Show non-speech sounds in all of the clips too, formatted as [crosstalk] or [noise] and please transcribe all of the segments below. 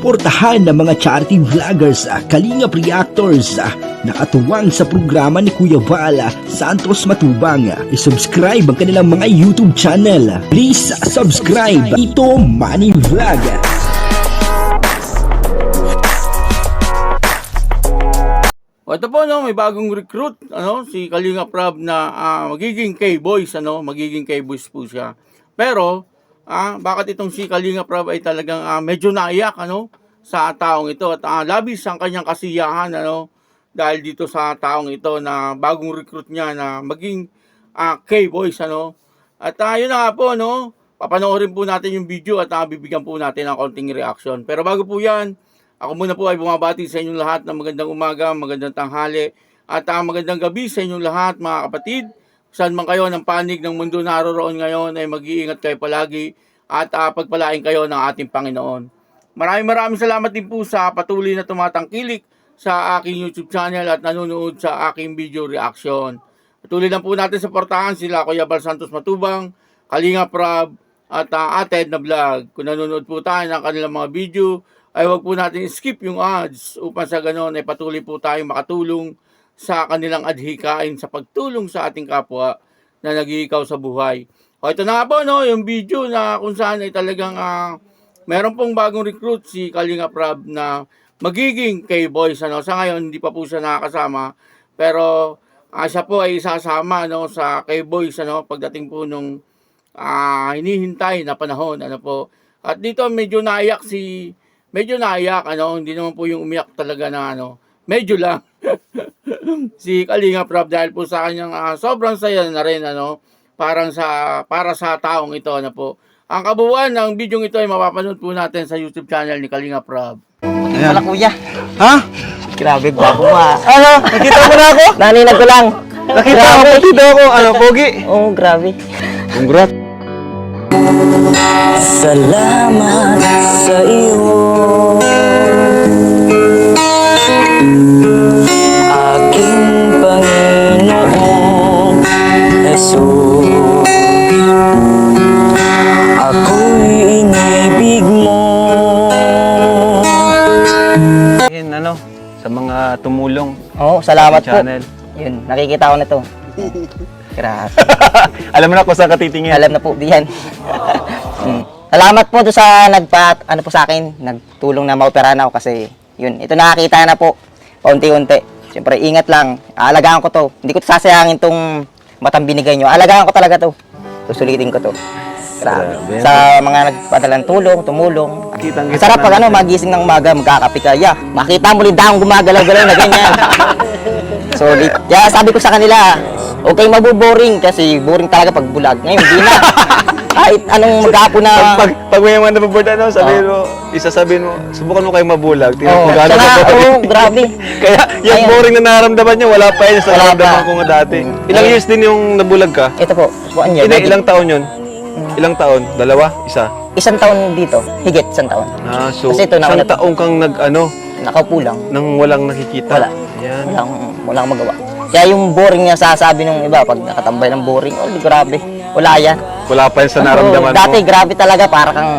suportahan ng mga charity vloggers, ah, kalingap reactors, ah, nakatuwang sa programa ni Kuya Vala Santos Matubang. ah, I-subscribe ang kanilang mga YouTube channel. Please ah, subscribe. Ito Money Vlog. O ito po no, may bagong recruit ano si Kalinga Prab na ah, magiging K-boys ano, magiging K-boys po siya. Pero ah, bakit itong si Kalinga Prab ay talagang ah, medyo naiyak ano sa taong ito at ah, labis ang kanyang kasiyahan ano dahil dito sa taong ito na bagong recruit niya na maging ah, K-boys ano. At ah, na nga po no, papanoorin po natin yung video at ah, bibigyan po natin ng konting reaction. Pero bago po yan, ako muna po ay bumabati sa inyong lahat ng magandang umaga, magandang tanghali, at uh, magandang gabi sa inyong lahat mga kapatid. Saan man kayo ng panig ng mundo naroroon ngayon ay mag-iingat kayo palagi at uh, pagpalain kayo ng ating Panginoon. Maraming maraming salamat din po sa patuloy na tumatangkilik sa aking YouTube channel at nanonood sa aking video reaction. Patuloy lang po natin supportahan sila Kuya Bal Santos Matubang, Kalinga Prab, at uh, Ate Edna Vlog. Kung nanonood po tayo ng kanilang mga video, ay wag po natin skip yung ads upang sa ganon ay patuloy po tayong makatulong sa kanilang adhikain sa pagtulong sa ating kapwa na nag-iikaw sa buhay. O ito na nga po no, yung video na kung saan ay talagang ah, meron pong bagong recruit si Kalinga Prab na magiging K-Boys. Ano. Sa ngayon, hindi pa po siya nakakasama. Pero ah, siya po ay isasama no, sa K-Boys ano, pagdating po nung ah, hinihintay na panahon. Ano po. At dito medyo naiyak si medyo naiyak, ano, hindi naman po yung umiyak talaga na ano, medyo lang. [laughs] [laughs] si Kalinga Prab dahil po sa kanyang ah, sobrang saya na rin, ano, parang sa, para sa taong ito, ano po. Ang kabuuan ng video ito ay mapapanood po natin sa YouTube channel ni Kalinga Prab. Ayan. Wala kuya. Ha? Grabe, gwapo ma. Ano? Nakita mo na ako? Naninag ko lang. Nakita mo Grabe. dito ako. Ano, pogi? Oo, grabe. Congrats. Salamat sa iyo. Jesus. Ako'y inibig mo. Ayan, ano, sa mga tumulong Oo, salamat sa po. channel. Yun, nakikita ko na to. [laughs] Grabe. Alam mo na kung saan ka titingin. Alam na po diyan. [laughs] mm. Salamat po doon sa nagpa ano po sa akin, nagtulong na maoperahan ako kasi yun, ito nakakita na po paunti-unti. Siyempre, ingat lang. Aalagaan ko to. Hindi ko to sasayangin tong matang binigay nyo. Aalagaan ko talaga to. Susulitin ko to. Grabe. Grabe. Sa mga nagpadalang tulong, tumulong. Kitang-kita Sarap pag ano, magising ng umaga, magkakape ka. Yeah, makita mo lidang gumagalaw-galaw na ganyan. [laughs] Solid. Kaya sabi ko sa kanila, okay mabuboring kasi boring talaga pag bulag. Ngayon, hindi na. [laughs] Kahit anong maghapon na... Pag, pag, pag may mga nababoard, ano, sabihin mo, isasabihin mo, subukan mo kayo mabulag. Tingnan kung gaano sana, ka oo, grabe. [laughs] Kaya yung Ayun. boring na nararamdaman niya, wala pa yun sa Wala nararamdaman pa. ko nga dati. Ilang Ayun. years din yung nabulag ka? Ito po, buwan niya. Hindi, ilang taon yun? Ilang taon? Dalawa? Isa? Isang taon dito, higit isang taon. Ah, so, Kasi ito na- isang taong kang nag, ano, Nakaupo lang. nang walang nakikita. Wala. Yan. Walang, walang magawa. Kaya yung boring niya sasabi ng iba, pag nakatambay ng boring, oh, grabe. Wala yan. Wala pa yun sa naramdaman Oo, dati mo. grabe talaga, para kang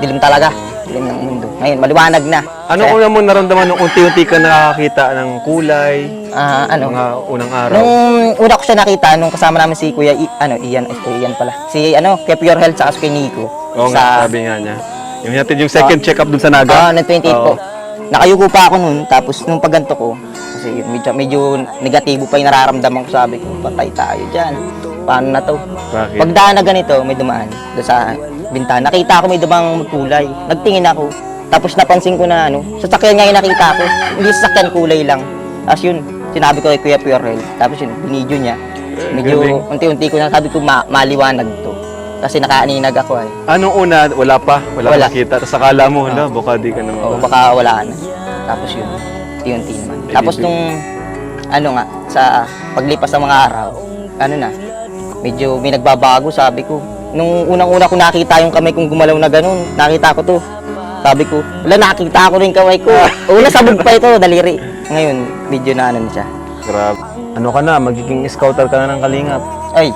dilim talaga. Dilim ng mundo. Ngayon, maliwanag na. Ano Kaya, una mo naramdaman nung unti-unti ka nakakita ng kulay, ah, ano, mga unang araw? Nung una ko siya nakita, nung kasama namin si Kuya, I, ano, Ian, ay, Kuya Ian pala. Si, ano, kay Pure Health, saka si kay Nico. Oo nga, sabi nga niya. Yung natin yung second check-up dun sa Naga. Ah, ng 28 Oo. po. Nakayuko pa ako nun, tapos nung pagganto ko, kasi medyo, medyo negatibo pa yung nararamdaman ko, sabi ko, patay tayo dyan. Paano na to? Bakit? Pagdaan na ganito, may dumaan doon sa bintana. Nakita ko may dumang kulay. Nagtingin ako. Tapos napansin ko na ano, sasakyan nga yung nakita ko. Hindi sasakyan kulay lang. Tapos yun, sinabi ko kay Kuya Purel. Tapos yun, binidyo niya. Medyo unti-unti ko na sabi ko ma- maliwanag to. Kasi nakaaninag ako ay. Anong una, wala pa, wala, Wala. nakita. Tapos akala mo, hala, baka di ka naman. O baka wala na. Tapos yun, unti-unti naman. Eh, Tapos nung, ano nga, sa paglipas ng mga araw, ano na, medyo may nagbabago, sabi ko. Nung unang-una ko nakita yung kamay kong gumalaw na ganun, nakita ko to. Sabi ko, wala nakita ko rin kamay ko. [laughs] Una sabog pa ito, daliri. Ngayon, medyo na ano siya. Grabe. Ano ka na, magiging scouter ka na ng kalingap. Ay,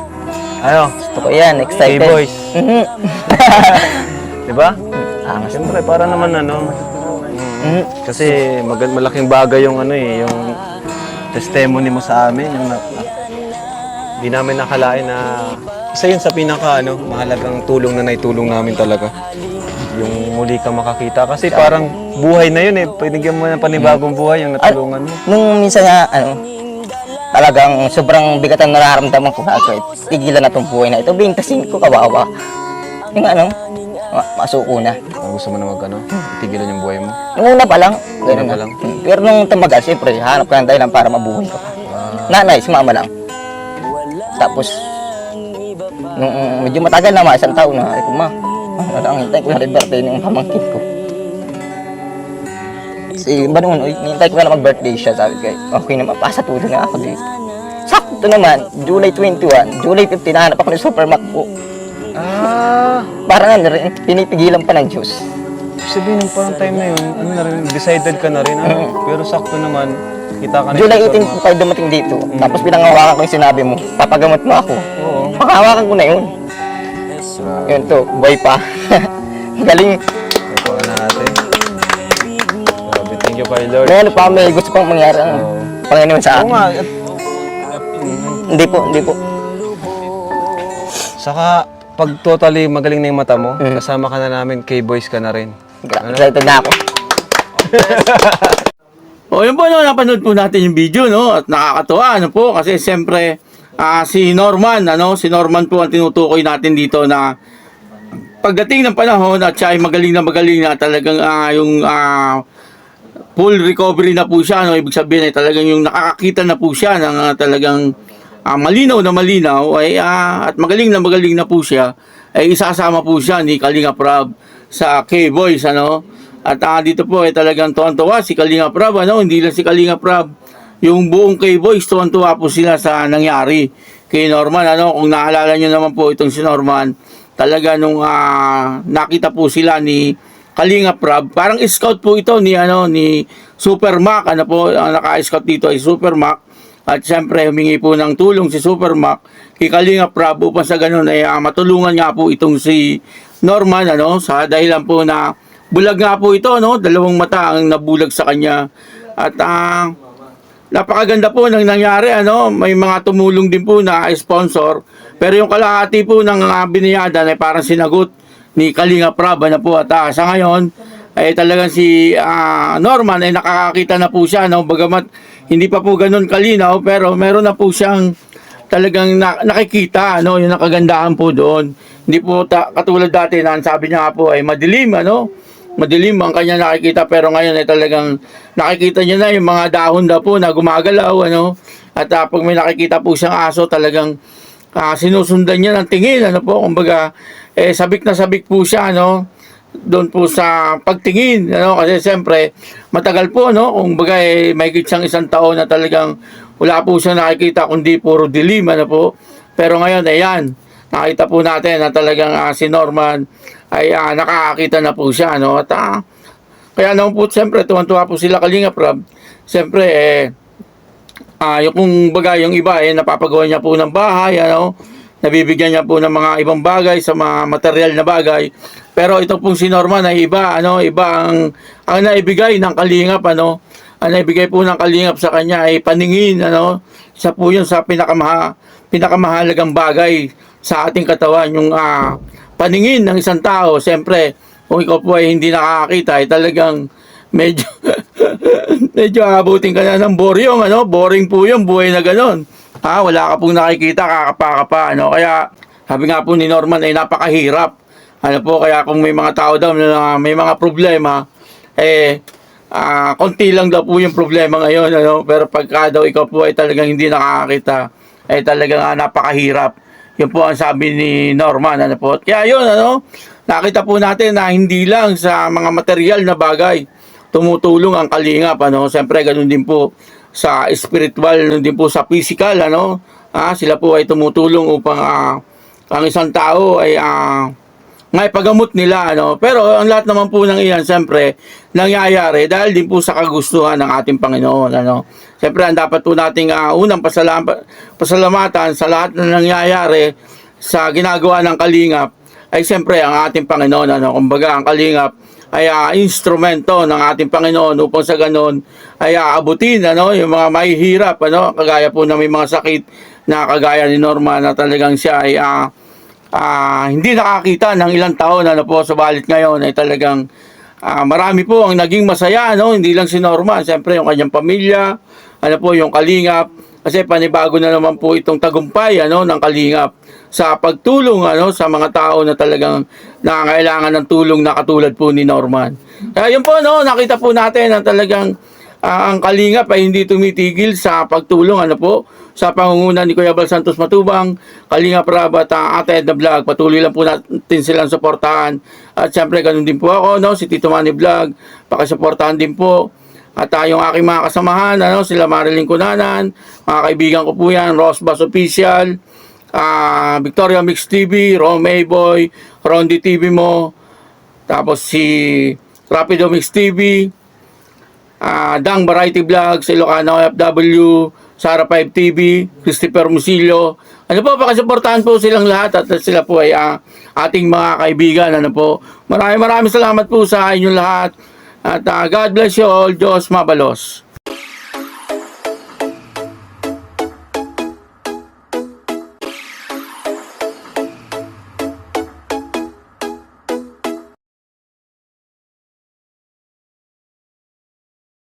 Ayo, gusto ko yan, excited. K-boys. Mhm. di ba? Angas. Siyempre, para naman ano, Mm. Kasi mag- malaking bagay yung ano eh, yung testimony mo sa amin, yung na, na- di namin nakalain na isa yun sa pinaka ano, mahalagang tulong na naitulong namin talaga. Yung muli ka makakita kasi parang buhay na yun eh. Pinigyan mo ng panibagong buhay yung natulungan mo. Nung minsan nga, ano, talagang sobrang bigat ang nararamdaman ko kahit tigilan na tong buhay na ito. Bintasin ko, kawawa. Yung ano, ma- masuko na. Kung gusto mo na mag ano, tigilan yung buhay mo. Nung una pa lang, Una ganun pa lang? Pero nung tumagal, siyempre, hanap ka ng dahilan para mabuhay ka pa. Nanay, si mama lang. Tapos, nung medyo matagal na, mga isang taon na, ay ko, ma, ano lang, hintay ko na birthday ng pamangkin ko. Si ba noon, hintay ko na mag-birthday siya, sabi ko, okay naman, pasatulong na ako dito. Sakto naman, July 21, July 15, nahanap ako ng Supermac po. Ah, Parang ano rin, pinipigilan pa ng Diyos. sabihin ng parang time na yun, ano na rin, decided ka na rin, ano? Pero sakto naman, kita ka na July yung 18 po kayo dumating dito. Tapos pinangawakan ko yung sinabi mo, papagamot mo ako. Oo. Pakahawakan ko na yun. Grabe. Yun to, boy pa. [laughs] Galing. Na natin. Grabe, thank you kay Lord. May ano pa, may gusto pang mangyari ang Oo. Panginoon sa Oo akin. nga, at, Hindi po, hindi po. saka pag totally magaling na yung mata mo, Mm. kasama ka na namin, K-Boys ka na rin. Gra- Excited na ako. [laughs] O yun po, no, napanood po natin yung video, no? At nakakatuwa, ano po, kasi siyempre, ah, si Norman, ano, si Norman po ang tinutukoy natin dito na pagdating ng panahon at siya ay magaling na magaling na talagang ah, yung ah, full recovery na po siya, no? Ibig sabihin ay talagang yung nakakakita na po siya ng ah, talagang ah, malinaw na malinaw ay ah, at magaling na magaling na po siya ay isasama po siya ni Kalinga Prab sa K-Boys ano at ah, dito po ay talagang tuwan-tuwa si Kalinga Prab ano? Hindi lang si Kalinga Prab. Yung buong K-Boys tuwan-tuwa po sila sa nangyari kay Norman ano? Kung naalala niyo naman po itong si Norman talaga nung ah, nakita po sila ni Kalinga Prab parang scout po ito ni ano ni Super Mac ano po? Ang naka-scout dito ay Super Mac. At siyempre, humingi po ng tulong si Supermac kay Kalinga Prab upang sa ganun ay ah, matulungan nga po itong si Norman ano, sa dahilan po na bulag nga po ito, no? dalawang mata ang nabulag sa kanya. At ah, napakaganda po ng nangyari, ano? may mga tumulong din po na sponsor. Pero yung kalahati po ng uh, biniyadan ay parang sinagot ni Kalinga Prab na po. At ah, sa ngayon, ay talagang si ah, Norman ay nakakakita na po siya no bagamat hindi pa po ganun kalinaw pero meron na po siyang talagang na, nakikita ano yung nakagandahan po doon hindi po ta, katulad dati na ang sabi niya nga po ay madilim ano madilim ang kanya nakikita pero ngayon ay talagang nakikita niya na yung mga dahon na po na gumagalaw ano? At ah, pag may nakikita po siyang aso talagang ah, sinusundan niya ng tingin ano po? Kumbaga eh sabik na sabik po siya ano? Doon po sa pagtingin ano? Kasi siyempre matagal po no kung bagay may siyang isang taon na talagang wala po siya nakikita kundi puro dilim ano po? Pero ngayon ayan nakita po natin na talagang ah, si Norman ay ah, nakakakita na po siya no at ah, kaya naman po siyempre tuwan-tuwa po sila Kalinga Prab siyempre eh Ah, yung kung bagay yung iba eh napapagawa niya po ng bahay, ano, nabibigyan niya po ng mga ibang bagay sa mga material na bagay. Pero ito pong si Norman ay iba, ano, iba ang ang naibigay ng kalingap, ano. Ang naibigay po ng kalingap sa kanya ay paningin, ano. Isa po yun sa pinakamaha, pinakamahalagang bagay sa ating katawan, yung ah, paningin ng isang tao. Siyempre, kung ikaw po ay hindi nakakakita, ay talagang medyo [laughs] medyo abutin ka na ng boryong ano boring po yung buhay na ganon ha wala ka pong nakikita kakapa ka pa ano. Kaya sabi nga po ni Norman ay napakahirap. Ano po kaya kung may mga tao daw na may mga problema eh ah konti lang daw po yung problema ngayon ano? Pero pagka daw ikaw po ay talagang hindi nakakakita ay talagang ah, napakahirap. Yun po ang sabi ni Norman ano po? Kaya yun ano? Nakita po natin na hindi lang sa mga material na bagay tumutulong ang kalingap ano? Siyempre ganun din po sa spiritual ganun din po sa physical ano? Ah, sila po ay tumutulong upang ah, ang isang tao ay ah, may pagamot nila ano? Pero ang lahat naman po ng iyan siyempre nangyayari dahil din po sa kagustuhan ng ating Panginoon ano? Siyempre ang dapat po nating ah, unang pasalam- pasalamatan sa lahat na nangyayari sa ginagawa ng kalingap ay siyempre ang ating Panginoon ano? Kumbaga ang kalingap ay ah, instrumento ng ating Panginoon upang sa ganon ay aabutin ano, yung mga mahihirap, ano, kagaya po na may mga sakit na kagaya ni Norma na talagang siya ay ah, ah, hindi nakakita ng ilang taon ano po subalit ngayon ay talagang ah, marami po ang naging masaya no? Hindi lang si Norma siyempre yung kanyang pamilya ano po yung kalingap. Kasi panibago na naman po itong tagumpay ano ng kalingap sa pagtulong ano sa mga tao na talagang nangangailangan ng tulong na katulad po ni Norman. Kaya yun po no? Nakita po natin na talagang Ah, ang Kalingap ay hindi tumitigil sa pagtulong ano po sa pangunguna ni Kuya Bal Santos Matubang, Kalingap Rab at uh, Ate Edna Vlog. Patuloy lang po natin silang suportahan. At syempre ganun din po ako, no? si Tito Manny Vlog, pakisuportahan din po. At uh, yung aking mga kasamahan, ano, sila Marilyn Kunanan, mga kaibigan ko po yan, Rosbas Official, ah Victoria Mix TV, Rom Boy, Rondi TV mo, tapos si Rapido Mix TV, ah Dang Variety Vlogs, Ilocano FW, Sara 5 TV, Christopher Musillo. Ano po, pakasuportahan po silang lahat at sila po ay ah, ating mga kaibigan. Ano po. Maraming maraming salamat po sa inyong lahat. At ah, God bless you all. Diyos mabalos.